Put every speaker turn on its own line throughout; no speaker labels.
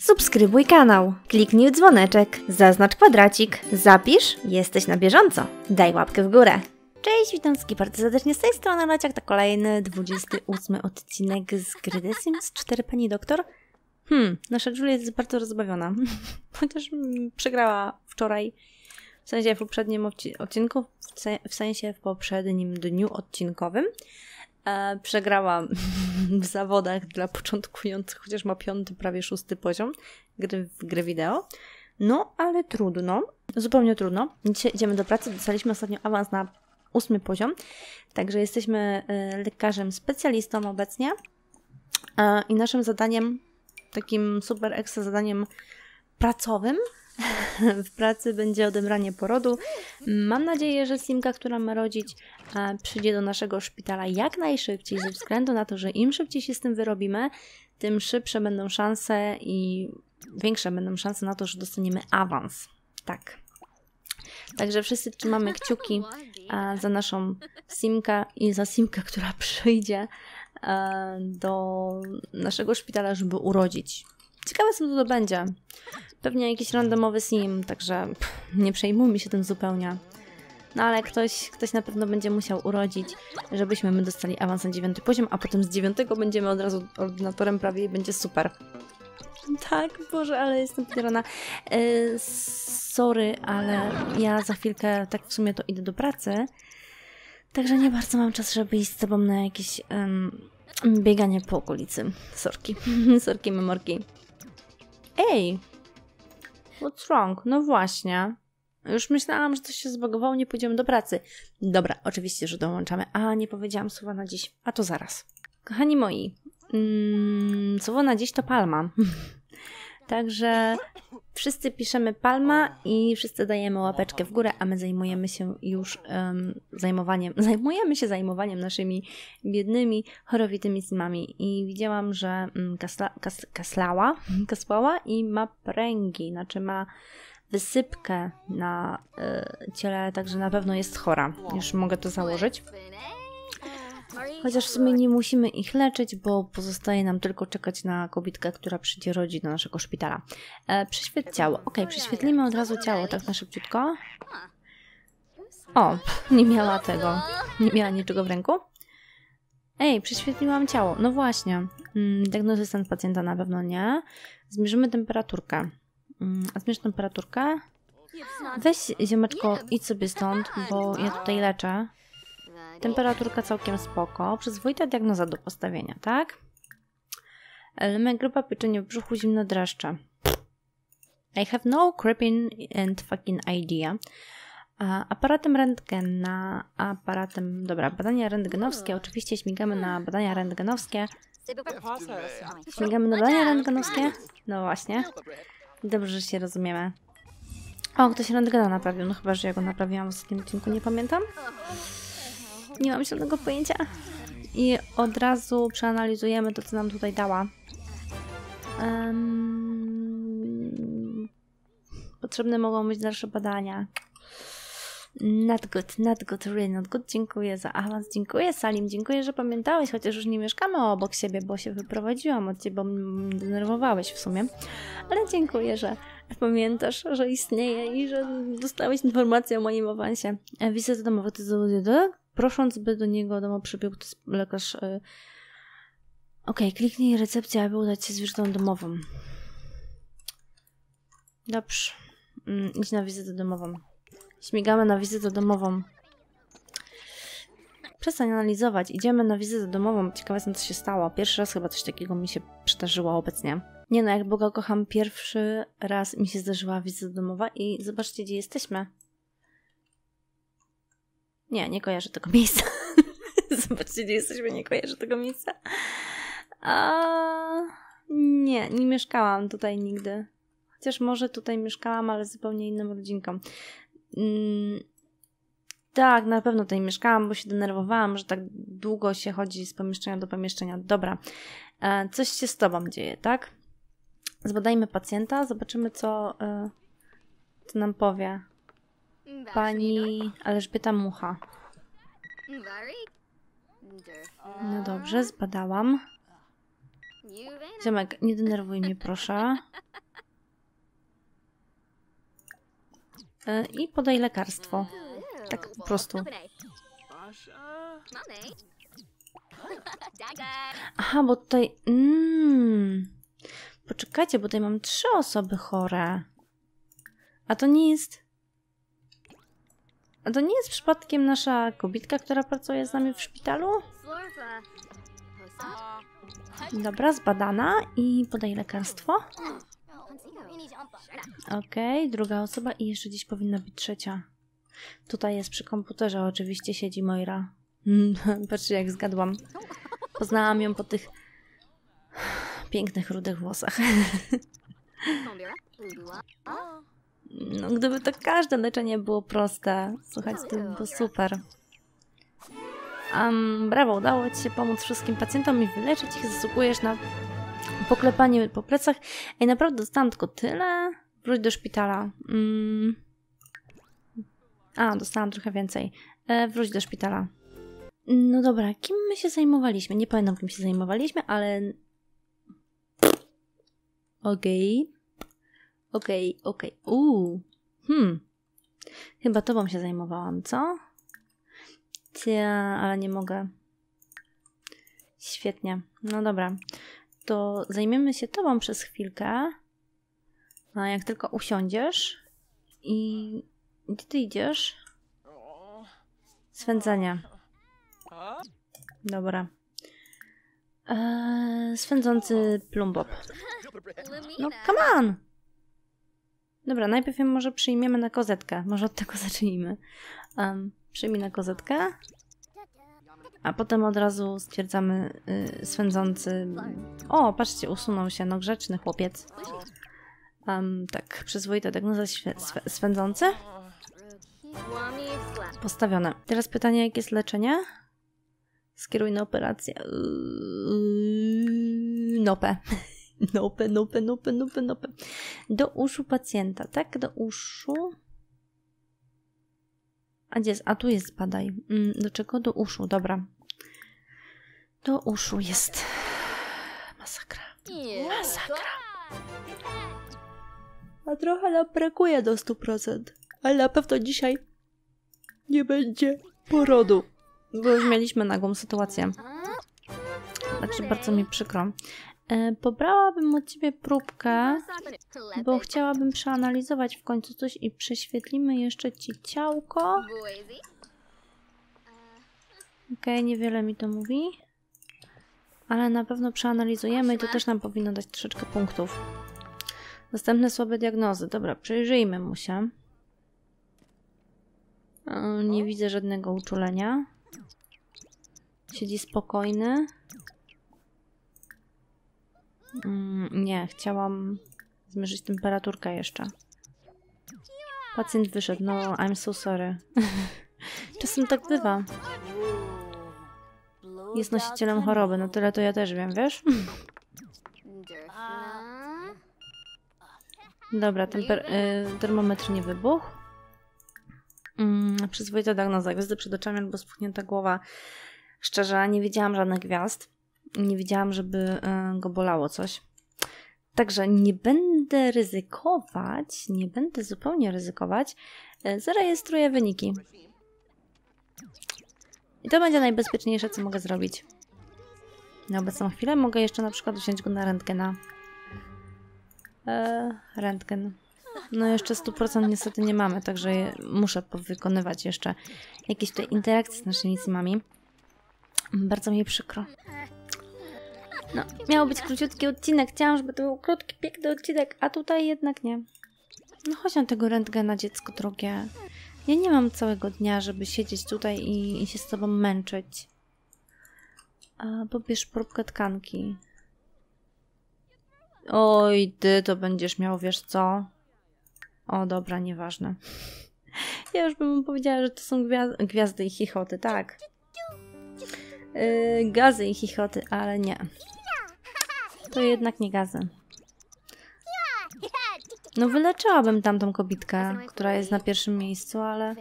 Subskrybuj kanał, kliknij w dzwoneczek, zaznacz kwadracik, zapisz, jesteś na bieżąco. Daj łapkę w górę. Cześć, witam wszystkich bardzo serdecznie z tej strony Laciak, to kolejny 28 odcinek z gry The Sims 4 Pani Doktor. Hmm, nasza Julia jest bardzo rozbawiona, chociaż mm, przegrała wczoraj, w sensie w poprzednim odci- odcinku, w sensie w poprzednim dniu odcinkowym. E, przegrała w zawodach dla początkujących, chociaż ma piąty, prawie szósty poziom gry w gry wideo. No, ale trudno, zupełnie trudno. Dzisiaj idziemy do pracy, dostaliśmy ostatnio awans na ósmy poziom, także jesteśmy e, lekarzem specjalistą obecnie E, i naszym zadaniem, takim super ekstra zadaniem pracowym w pracy będzie odebranie porodu. Mam nadzieję, że Simka, która ma rodzić, e, przyjdzie do naszego szpitala jak najszybciej, ze względu na to, że im szybciej się z tym wyrobimy, tym szybsze będą szanse i większe będą szanse na to, że dostaniemy awans. Tak. Także wszyscy trzymamy kciuki e, za naszą Simkę i za Simkę, która przyjdzie e, do naszego szpitala, żeby urodzić. Ciekawe, co to będzie. Pewnie jakiś randomowy sim, także pff, nie przejmujmy się tym zupełnie. No ale ktoś, ktoś na pewno będzie musiał urodzić, żebyśmy my dostali awans na dziewiąty poziom, a potem z dziewiątego będziemy od razu ordynatorem prawie i będzie super. Tak, Boże, ale jestem podjarana. E, sorry, ale ja za chwilkę tak w sumie to idę do pracy, także nie bardzo mam czas, żeby iść z tobą na jakieś bieganie po okolicy. Sorki, sorki, memorki. Ej, what's wrong? No właśnie. Już myślałam, że coś się zbagowało, nie pójdziemy do pracy. Dobra, oczywiście, że dołączamy. A, nie powiedziałam słowa na dziś. A to zaraz. Kochani moi, mm, słowo na dziś to palma. Także wszyscy piszemy palma i wszyscy dajemy łapeczkę w górę, a my zajmujemy się już em, zajmowaniem, zajmujemy się zajmowaniem naszymi biednymi, chorowitymi simami. I widziałam, że mm, kasla, kas, kaslała, kasłała i ma pręgi, znaczy ma wysypkę na y, ciele, także na pewno jest chora. Już mogę to założyć. Chociaż w sumie nie musimy ich leczyć, bo pozostaje nam tylko czekać na kobietkę, która przyjdzie rodzić do naszego szpitala. E, ciało. Ok, prześwietlimy od razu ciało, tak na szybciutko. O, nie miała tego. Nie miała niczego w ręku. Ej, prześwietliłam ciało. No właśnie. Mm, diagnozy stan pacjenta na pewno nie. Zmierzymy temperaturkę. Mm, a zmierz temperaturkę? Weź, ziomeczko, idź sobie stąd, bo ja tutaj leczę. Temperaturka całkiem spoko. Przyzwoita diagnoza do postawienia, tak? Element grupa pieczenie w brzuchu, zimno dreszcze. I have no creeping and fucking idea. A, aparatem rentgena, aparatem, dobra, badania rentgenowskie, oczywiście śmigamy na badania rentgenowskie. Śmigamy na badania rentgenowskie? No właśnie. Dobrze, że się rozumiemy. O, ktoś rentgena naprawił, no chyba, że ja go naprawiłam w ostatnim odcinku, nie pamiętam. Nie mam żadnego pojęcia. I od razu przeanalizujemy to, co nam tutaj dała. Em, Potrzebne mogą być dalsze badania. Not good, not good, really not good. Dziękuję za awans, dziękuję Salim, dziękuję, że pamiętałeś, chociaż już nie mieszkamy obok siebie, bo się wyprowadziłam od ciebie, bo mnie denerwowałeś w sumie. Ale dziękuję, że pamiętasz, że istnieje i że dostałeś informację o moim awansie. E, Wizyta domowa to prosząc, by do niego domu przybiegł lekarz. y, Okej, kliknij recepcję, aby udać się z wizytą domową. Dobrze. Mm, idź na wizytę domową. Śmigamy na wizytę domową. Przestań analizować. Idziemy na wizytę domową. Ciekawe jestem, co się stało. Pierwszy raz chyba coś takiego mi się przydarzyło obecnie. Nie no, jak Boga kocham, pierwszy raz mi się zdarzyła wizyta domowa i zobaczcie, gdzie jesteśmy. Nie, nie kojarzę tego miejsca. Zobaczcie, gdzie jesteśmy, nie kojarzę tego miejsca. A... Nie, nie mieszkałam tutaj nigdy. Chociaż może tutaj mieszkałam, ale z zupełnie inną rodzinką. Mm, tak, na pewno tutaj mieszkałam, bo się denerwowałam, że tak długo się chodzi z pomieszczenia do pomieszczenia. Dobra, e, coś się z tobą dzieje, tak? Zbadajmy pacjenta, zobaczymy, co, e, co nam powie. Pani Elżbieta Mucha. No dobrze, zbadałam. Ziomek, nie denerwuj mnie, proszę. E, I podaj lekarstwo. Tak po prostu. Aha, bo tutaj... Mm, poczekajcie, bo tutaj mam trzy osoby chore. A to nie jest... To nie jest przypadkiem nasza kobitka, która pracuje z nami w szpitalu? Dobra, zbadana i podaj lekarstwo. Okej, druga osoba i jeszcze gdzieś powinna być trzecia. Tutaj jest przy komputerze, oczywiście siedzi Moira. Patrzcie, jak zgadłam. Poznałam ją po tych pięknych, rudych włosach. No, gdyby to każde leczenie było proste, słuchajcie, to by było super. Um, brawo, udało Ci się pomóc wszystkim pacjentom i wyleczyć ich. Zasługujesz na poklepanie po plecach. Ej, naprawdę dostałam tylko tyle. Wróć do szpitala. Mm. A, dostałam trochę więcej. E, wróć do szpitala. No dobra, kim my się zajmowaliśmy? Nie pamiętam, kim się zajmowaliśmy, ale... Okej. Okej, okej. Uuu. Hmm. Chyba tobą się zajmowałam, co? Cia, ale nie mogę. Świetnie. No dobra. To zajmiemy się tobą przez chwilkę. A jak tylko usiądziesz i gdzie ty idziesz? Swędzenie. Dobra. Eee, swędzący plumbop. No, come on! Dobra, najpierw ją może przyjmiemy na kozetkę. Może od tego zacznijmy. Um, przyjmij na kozetkę. A potem od razu stwierdzamy y, swędzący... O, patrzcie, usunął się. No grzeczny chłopiec. Um, tak, przyzwoita diagnoza swędzący. Postawione. Teraz pytanie, jakie jest leczenie? Skieruj na operację. Yy, Nope. Nope, nope, nope, nope, nope. Do uszu pacjenta, tak? Do uszu. A gdzie jest? A tu jest zbadaj. Mm, Do czego? Do uszu, dobra. Do uszu jest. Masakra. Masakra. A trochę nam brakuje do 100%. Ale na pewno dzisiaj nie będzie porodu. Bo już mieliśmy nagłą sytuację. Znaczy, bardzo mi przykro. E, pobrałabym od ciebie próbkę, bo chciałabym przeanalizować w końcu coś i prześwietlimy jeszcze ci ciałko. Okej, niewiele mi to mówi. Ale na pewno przeanalizujemy i to też nam powinno dać troszeczkę punktów. Następne słabe diagnozy. Dobra, przyjrzyjmy mu się. E, Nie widzę żadnego uczulenia. Siedzi spokojny. Mm, nie, chciałam zmierzyć temperaturkę jeszcze. Pacjent wyszedł, no I'm so sorry. Czasem tak bywa. Jest nosicielem choroby, no tyle to ja też wiem, wiesz? Dobra, temper y, termometr nie wybuchł. Mm, przyzwoita diagnoza, gwiazdy przed oczami albo spuchnięta głowa. Szczerze, nie widziałam żadnych gwiazd. Nie widziałam, żeby y, go bolało coś. Także nie będę ryzykować, nie będę zupełnie ryzykować. Y, Zarejestruję wyniki. I to będzie najbezpieczniejsze, co mogę zrobić. Na obecną chwilę mogę jeszcze na przykład wziąć go na rentgena. Eee, rentgen. No jeszcze 100% niestety nie mamy, także muszę wykonywać jeszcze jakieś tutaj interakcje z naszymi simami. Bardzo mi przykro. No, miał być króciutki odcinek. Chciałam, żeby to był krótki, piękny odcinek, a tutaj jednak nie. No chodź na tego rentgena, dziecko drogie. Ja nie mam całego dnia, żeby siedzieć tutaj i, i się z tobą męczyć. A, pobierz próbkę tkanki. Oj, ty to będziesz miał, wiesz co? O, dobra, nieważne. Ja już bym powiedziała, że to są gwia- gwiazdy i chichoty, tak. Yy, gazy i chichoty, ale nie. To jednak nie gazy. No wyleczyłabym tamtą kobitkę, która jest na pierwszym miejscu, ale...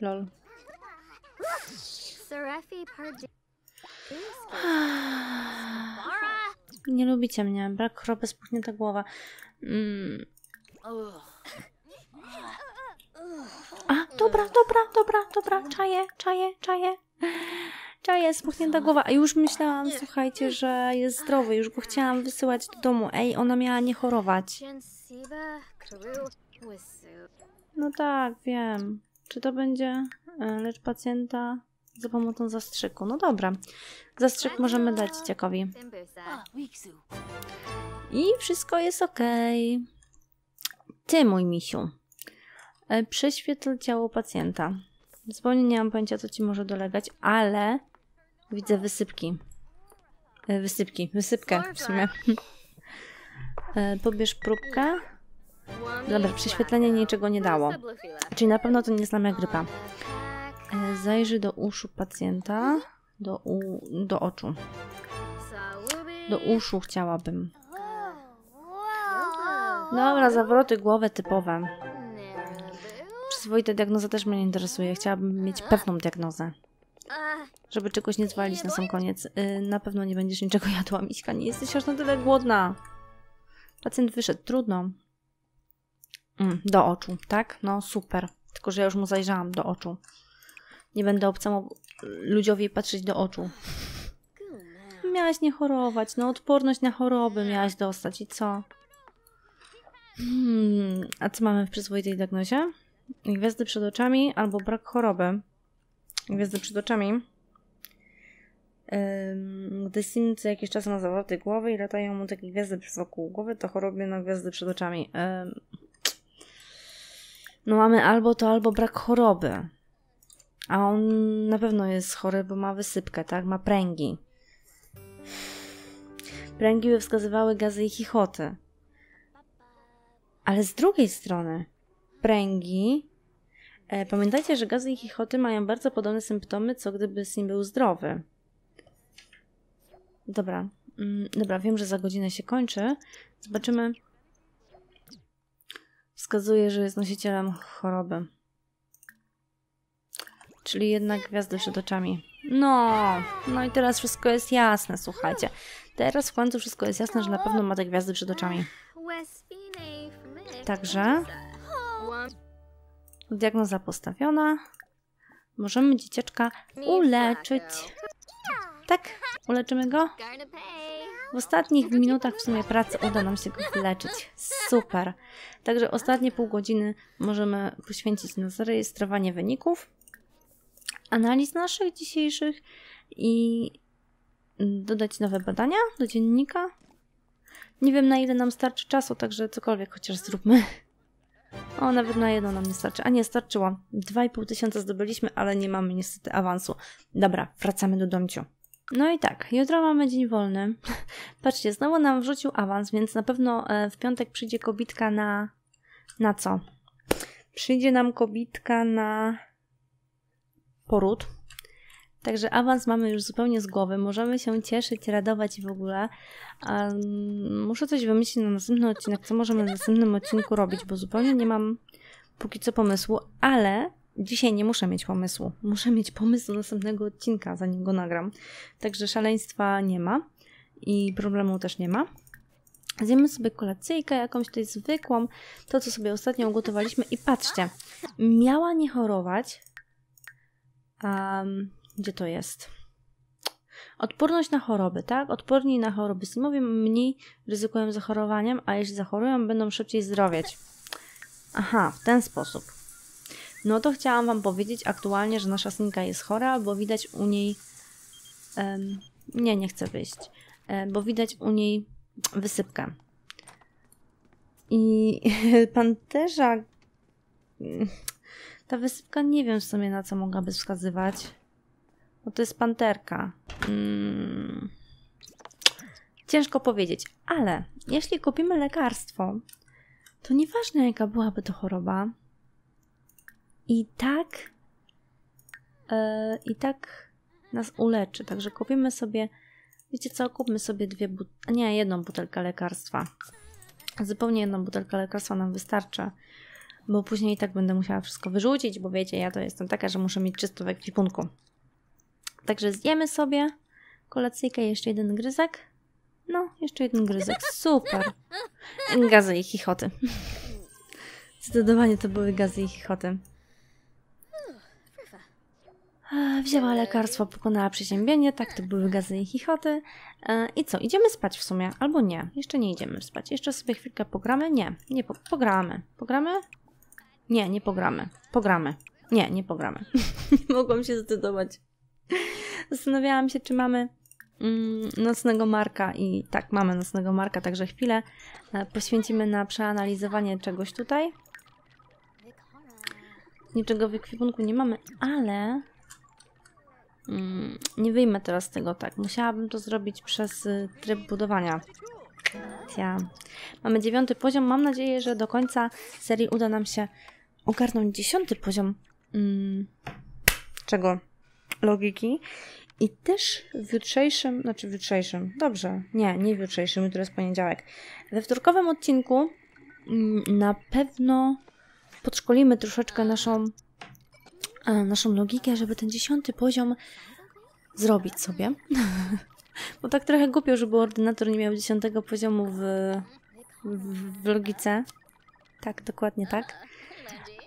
Lol. Nie lubicie mnie. Brak choroby, spuchnięta głowa. Mm. A, dobra, dobra, dobra, dobra. Czaję, czaję, czaję. Czaję, spuchnięta głowa. A już myślałam, słuchajcie, że jest zdrowy. Już go chciałam wysyłać do domu. Ej, ona miała nie chorować. No tak, wiem. Czy to będzie e, lecz pacjenta za pomocą zastrzyku? No dobra. Zastrzyk możemy dać dzieciakowi. I wszystko jest ok. Ty, mój misiu. E, Prześwietl ciało pacjenta. Zupełnie nie mam pojęcia, co ci może dolegać, ale widzę wysypki. E, Wysypki, wysypkę w sumie. E, Pobierz próbkę. Dobra, prześwietlenie niczego nie dało. Czyli na pewno to nie jest lamia grypa. E, Zajrzyj do uszu pacjenta. Do, u, do oczu. Do uszu chciałabym. Dobra, zawroty głowy typowe. Przyzwoita diagnoza też mnie nie interesuje. Chciałabym mieć pewną diagnozę. Żeby czegoś nie zwalić na sam koniec. Y, na pewno nie będziesz niczego jadła, Miśka. Nie jesteś aż na tyle głodna. Pacjent wyszedł. Trudno. Mm, do oczu, tak? No super. Tylko, że ja już mu zajrzałam do oczu. Nie będę obcemu ludziowi patrzeć do oczu. Miałaś nie chorować. No odporność na choroby miałaś dostać. I co? Hmm, a co mamy w przyzwoitej diagnozie? Gwiazdy przed oczami albo brak choroby. Gwiazdy przed oczami. Gdy Sim co jakiś czas ma zawroty głowy i latają mu takie gwiazdy wokół głowy, to choroby na gwiazdy przed oczami. No mamy albo to, albo brak choroby. A on na pewno jest chory, bo ma wysypkę, tak? Ma pręgi. Pręgi by wskazywały gazy i chichoty. Ale z drugiej strony, pręgi. E, pamiętajcie, że gazy i chichoty mają bardzo podobne symptomy, co gdyby Sim był zdrowy. Dobra, mm, dobra, wiem, że za godzinę się kończy. Zobaczymy. Wskazuje, że jest nosicielem choroby. Czyli jednak gwiazdy przed oczami. No, no i teraz wszystko jest jasne, słuchajcie. Teraz w końcu wszystko jest jasne, że na pewno ma te gwiazdy przed oczami. Także diagnoza postawiona. Możemy dzieciaczka uleczyć. Tak, uleczymy go. W ostatnich minutach w sumie pracy uda nam się go wyleczyć. Super. Także ostatnie pół godziny możemy poświęcić na zarejestrowanie wyników, analiz naszych dzisiejszych i dodać nowe badania do dziennika. Nie wiem na ile nam starczy czasu, także cokolwiek chociaż zróbmy. O, nawet na jedno nam nie starczy. A nie, starczyło. 2,5 tysiąca zdobyliśmy, ale nie mamy niestety awansu. Dobra, wracamy do domciu. No i tak, jutro mamy dzień wolny. Patrzcie, znowu nam wrzucił awans, więc na pewno e, w piątek przyjdzie kobitka na... Na co? Przyjdzie nam kobitka na poród. Także awans mamy już zupełnie z głowy. Możemy się cieszyć, radować w ogóle. Um, muszę coś wymyślić na następny odcinek, co możemy w następnym odcinku robić, bo zupełnie nie mam póki co pomysłu, ale dzisiaj nie muszę mieć pomysłu. Muszę mieć pomysł do następnego odcinka, zanim go nagram. Także szaleństwa nie ma i problemu też nie ma. Zjemy sobie kolacyjkę, jakąś tutaj zwykłą, to co sobie ostatnio ugotowaliśmy i patrzcie, miała nie chorować. Um, gdzie to jest? Odporność na choroby, tak? Odporni na choroby. Simowie mniej ryzykują zachorowaniem, a jeśli zachorują, będą szybciej zdrowieć. Aha, w ten sposób. No to chciałam Wam powiedzieć aktualnie, że nasza synka jest chora, bo widać u niej. em, nie, nie chcę wyjść. Bo widać u niej wysypkę. I panterza. Ta wysypka nie wiem w sumie na co mogłaby wskazywać. Bo to jest panterka. Mm. Ciężko powiedzieć, ale jeśli kupimy lekarstwo, to nieważne jaka byłaby to choroba, i tak e, i tak nas uleczy. Także kupimy sobie, wiecie co, kupmy sobie dwie, nie, jedną butelkę lekarstwa. Zupełnie jedną butelkę lekarstwa nam wystarczy, bo później i tak będę musiała wszystko wyrzucić, bo wiecie, ja to jestem taka, że muszę mieć czysto w ekwipunku. Także zjemy sobie kolacyjkę, jeszcze jeden gryzek. No, jeszcze jeden gryzek. Super. Gazy i chichoty. Zdecydowanie to były gazy i chichoty. E, Wzięła lekarstwo, pokonała przeziębienie, tak, to były gazy i chichoty. E, I co, idziemy spać w sumie, albo nie, jeszcze nie idziemy spać. Jeszcze sobie chwilkę pogramy? Nie, nie po pogramy. Pogramy? Nie, nie pogramy. Pogramy. Nie, nie pogramy. nie mogłam się zdecydować. Zastanawiałam się, czy mamy mm, nocnego marka i tak, mamy nocnego marka, także chwilę e, poświęcimy na przeanalizowanie czegoś tutaj. Niczego w ekwipunku nie mamy, ale nie wyjmę teraz tego tak. Musiałabym to zrobić przez y, tryb budowania. Ja. Mamy dziewiąty poziom. Mam nadzieję, że do końca serii uda nam się ogarnąć dziesiąty poziom mm, czego? Logiki. I też w jutrzejszym, znaczy w jutrzejszym, dobrze, nie, nie w jutrzejszym, jutro jest poniedziałek. We wtorkowym odcinku mm, na pewno podszkolimy troszeczkę naszą, naszą logikę, żeby ten dziesiąty poziom zrobić sobie. Bo tak trochę głupio, żeby ordynator nie miał dziesiątego poziomu w, w, w logice. Tak, dokładnie tak.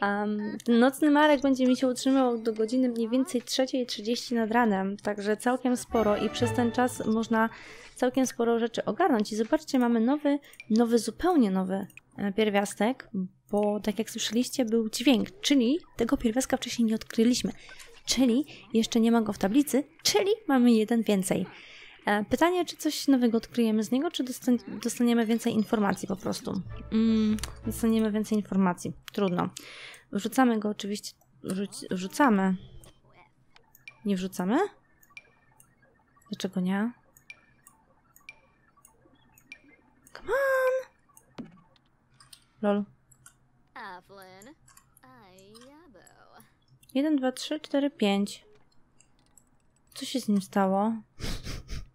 Um, nocny Marek będzie mi się utrzymywał do godziny mniej więcej 3.30 nad ranem, także całkiem sporo i przez ten czas można całkiem sporo rzeczy ogarnąć. I zobaczcie, mamy nowy, nowy, zupełnie nowy e, pierwiastek, bo tak jak słyszeliście, był dźwięk, czyli tego pierwiastka wcześniej nie odkryliśmy. Czyli jeszcze nie ma go w tablicy, czyli mamy jeden więcej. E, pytanie, czy coś nowego odkryjemy z niego, czy dostaniemy więcej informacji po prostu? Mm, dostaniemy więcej informacji. Trudno. Wrzucamy go oczywiście. Wrzuc wrzucamy. Nie wrzucamy? Dlaczego nie? Come on! Lol. 1, 2, 3, 4, 5. Co się z nim stało?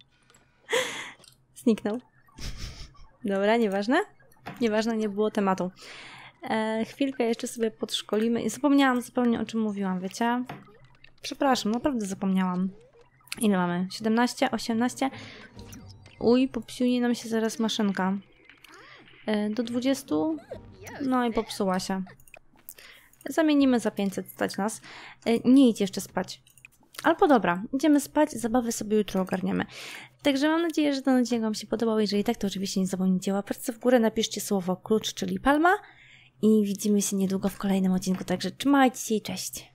Zniknął. Dobra, nieważne. Nieważne, nie było tematu. E, chwilkę jeszcze sobie podszkolimy. Zapomniałam zupełnie o czym mówiłam, wiecie? Przepraszam, naprawdę zapomniałam. Ile mamy? 17, 18? Uj, popsuje nam się zaraz maszynka. E, do 20? No i popsuła się. Zamienimy za 500, stać nas. E, nie idź jeszcze spać. Albo dobra, idziemy spać, zabawy sobie jutro ogarniemy. Także mam nadzieję, że ten odcinek Wam się podobał. Jeżeli tak, to oczywiście nie zapomnijcie łapać w górę, napiszcie słowo klucz, czyli palma i widzimy się niedługo w kolejnym odcinku. Także trzymajcie się i cześć!